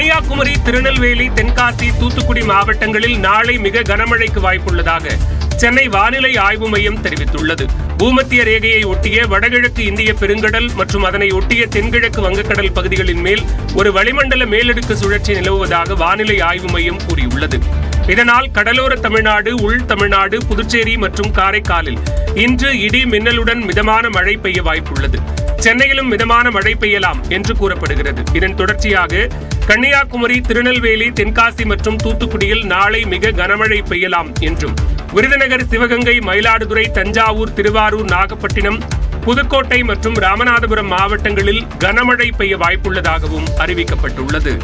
கன்னியாகுமரி திருநெல்வேலி தென்காசி தூத்துக்குடி மாவட்டங்களில் நாளை மிக கனமழைக்கு வாய்ப்புள்ளதாக சென்னை வானிலை ஆய்வு மையம் தெரிவித்துள்ளது. பூமத்திய ரேகையை ஒட்டிய வடகிழக்கு இந்திய பெருங்கடல் மற்றும் அதனை ஒட்டிய தென்கிழக்கு வங்கக்கடல் பகுதிகளின் மேல் ஒரு வளிமண்டல மேலடுக்கு சுழற்சி நிலவுவதாக வானிலை ஆய்வு மையம் கூறியுள்ளது. இதனால் கடலோர தமிழ்நாடு உள் தமிழ்நாடு புதுச்சேரி மற்றும் காரைக்காலில் இன்று இடி மின்னலுடன் மிதமான மழை பெய்ய வாய்ப்புள்ளது. சென்னையிலும் மிதமான மழை பெய்யலாம் என்று கூறப்படுகிறது. இதன் தொடர்ச்சியாக கன்னியாகுமரி திருநெல்வேலி தென்காசி மற்றும் தூத்துக்குடியில் நாளை மிக கனமழை பெய்யலாம் என்றும். விருதுநகர் சிவகங்கை மயிலாடுதுறை தஞ்சாவூர் திருவாரூர் நாகப்பட்டினம் புதுக்கோட்டை மற்றும் ராமநாதபுரம் மாவட்டங்களில் கனமழை பெய்ய வாய்ப்புள்ளதாகவும் அறிவிக்கப்பட்டுள்ளது.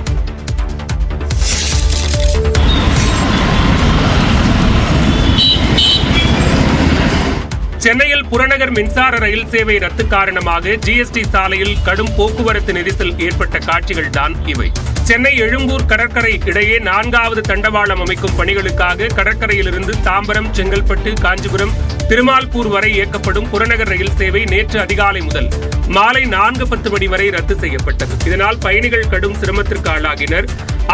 சென்னையில் புறநகர் மின்சார ரயில் சேவை ரத்து காரணமாக ஜிஎஸ்டி சாலையில் கடும் போக்குவரத்து நெரிசல் ஏற்பட்ட காட்சிகள் தான் இவை. சென்னை எழும்பூர் கடற்கரை இடையே நான்காவது தண்டவாளம் அமைக்கும் பணிகளுக்காக கடற்கரையிலிருந்து தாம்பரம் செங்கல்பட்டு காஞ்சிபுரம் திருமால்பூர் வரை இயக்கப்படும் புறநகர் ரயில் சேவை நேற்று அதிகாலை முதல் மாலை நான்கு பத்து மணி வரை ரத்து செய்யப்பட்டது. இதனால் பயணிகள் கடும் சிரமத்திற்கு ஆளாகினர்.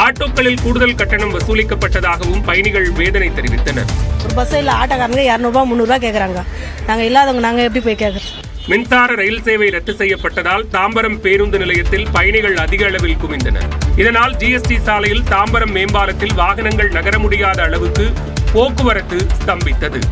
ஆட்டோக்களில் கூடுதல் கட்டணம் வசூலிக்கப்பட்டதாகவும் பயணிகள் வேதனை தெரிவித்தனர். பஸ்ஸில் ஆட்டோக்காரங்க இரநூறுபா முந்நூறுரூவா கேட்குறாங்க நாங்கள் இல்லாதவங்க நாங்கள் எப்படி போய் கேட்குறோம் மின்சார ரயில் சேவை ரத்து செய்யப்பட்டதால் தாம்பரம் பேருந்து நிலையத்தில் பயணிகள் அதிக அளவில் குவிந்தனர். இதனால் ஜிஎஸ்டி சாலையில் தாம்பரம் மேம்பாலத்தில் வாகனங்கள் நகர முடியாத அளவுக்கு போக்குவரத்து ஸ்தம்பித்தது.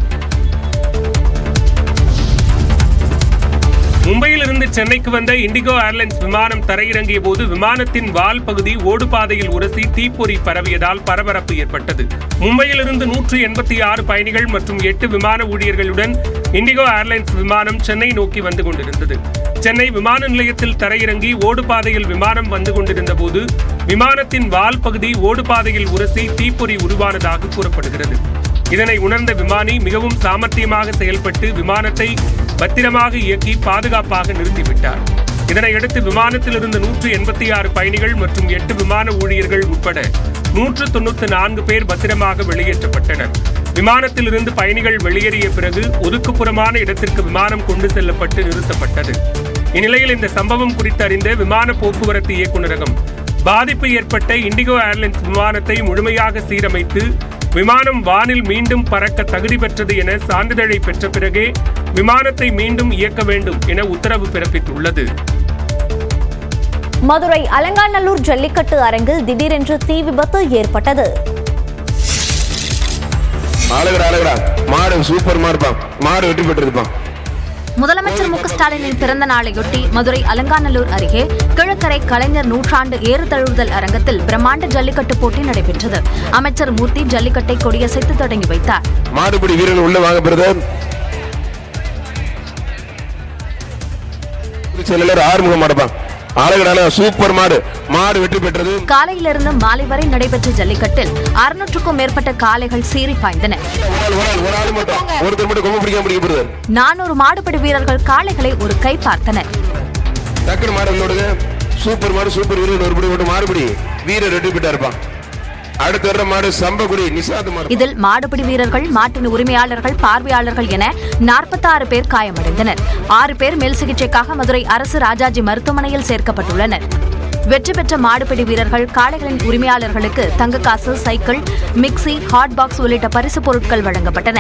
மும்பையிலிருந்து சென்னைக்கு வந்த இண்டிகோ ஏர்லைன்ஸ் விமானம் தரையிறங்கிய போது விமானத்தின் வால் பகுதி ஓடுபாதையில் உரசி தீப்பொறி பரவியதால் பரபரப்பு ஏற்பட்டது. மும்பையிலிருந்து நூற்று எண்பத்தி ஆறு பயணிகள் மற்றும் எட்டு விமான ஊழியர்களுடன் இண்டிகோ ஏர்லைன்ஸ் விமானம் சென்னை நோக்கி வந்து கொண்டிருந்தது. சென்னை விமான நிலையத்தில் தரையிறங்கி ஓடுபாதையில் விமானம் வந்து கொண்டிருந்த போது விமானத்தின் வால் பகுதி ஓடுபாதையில் உரசி தீப்பொறி உருவானதாக கூறப்படுகிறது. இதனை உணர்ந்த விமானி மிகவும் சாமர்த்தியமாக செயல்பட்டு விமானத்தை பத்திரமாக இயக்கி பாதுகாப்பாக நிறுத்திவிட்டார். இதனையடுத்து விமானத்தில் இருந்த நூற்று எண்பத்தி ஆறு பயணிகள் மற்றும் எட்டு விமான ஊழியர்கள் உட்பட நூற்று தொண்ணூத்தி நான்கு பேர் பத்திரமாக வெளியேற்றப்பட்டனர். விமானத்திலிருந்து பயணிகள் வெளியேறிய பிறகு ஒதுக்குப்புறமான இடத்திற்கு விமானம் கொண்டு செல்லப்பட்டு நிறுத்தப்பட்டது. இந்நிலையில் இந்த சம்பவம் குறித்து அறிந்த விமான போக்குவரத்து இயக்குநரகம் பாதிப்பு ஏற்பட்ட இண்டிகோ ஏர்லைன்ஸ் விமானத்தை முழுமையாக சீரமைத்து விமானம் வானில் மீண்டும் பறக்க தகுதி பெற்றது என சான்றிதழை பெற்ற பிறகே விமானத்தை மீண்டும் இயக்க வேண்டும் என உத்தரவு பிறப்பித்துள்ளது. மதுரை அலங்காநல்லூர் ஜல்லிக்கட்டு அரங்கில் திடீரென்று தீ விபத்து ஏற்பட்டது. அழகுடா அழகுடா மாடு சூப்பர் மாடுப்பா மாடு வெற்றி பெற்றிருப்பான் முதலமைச்சர் மு ஸ்டாலினின் பிறந்த நாளையொட்டி மதுரை அலங்காநல்லூர் அருகே கிழக்கரை கலைஞர் நூற்றாண்டு ஏறு தழுவுதல் அரங்கத்தில் பிரம்மாண்ட ஜல்லிக்கட்டு போட்டி நடைபெற்றது. அமைச்சர் மூர்த்தி ஜல்லிக்கட்டை கொடியசைத்து தொடங்கி வைத்தார். மாடுபிடி வீரர்கள் உள்ள வாங்க பிரதர் செயலாளர் ஆறுமுக மாடுப்பா அழகுடா சூப்பர் மாடு மாடு வெற்றி பெற்றது. காலையிலிருந்து மாலை வரை நடைபெற்ற ஜல்லிக்கட்டில் அறுநூற்றுக்கும் மேற்பட்ட காளைகள் சீறி பாய்ந்தன. நானூறு மாடுபிடி வீரர்கள் காளைகளை ஒரு கை பார்த்தனர். சூப்பர் மாடு சூப்பர் வீரர் ஒரு பிடி போட்டு மாடுபிடி. வீரர் வெற்றி பெற்றா இருப்பான் அடுத்து வர்ற மாடு சம்பகுடி நிசாத் மாடு. இதில் மாடுபிடி வீரர்கள் மாட்டின் உரிமையாளர்கள் பார்வையாளர்கள் என 46 பேர் காயமடைந்தனர். ஆறு பேர் மேல் சிகிச்சைக்காக மதுரை அரசு ராஜாஜி மருத்துவமனையில் சேர்க்கப்பட்டுள்ளனர். வெற்றி பெற்ற மாடுபிடி வீரர்கள் காளைகளின் உரிமையாளர்களுக்கு தங்க காசு சைக்கிள் மிக்சி ஹாட் பாக்ஸ் உள்ளிட்ட பரிசு பொருட்கள் வழங்கப்பட்டன.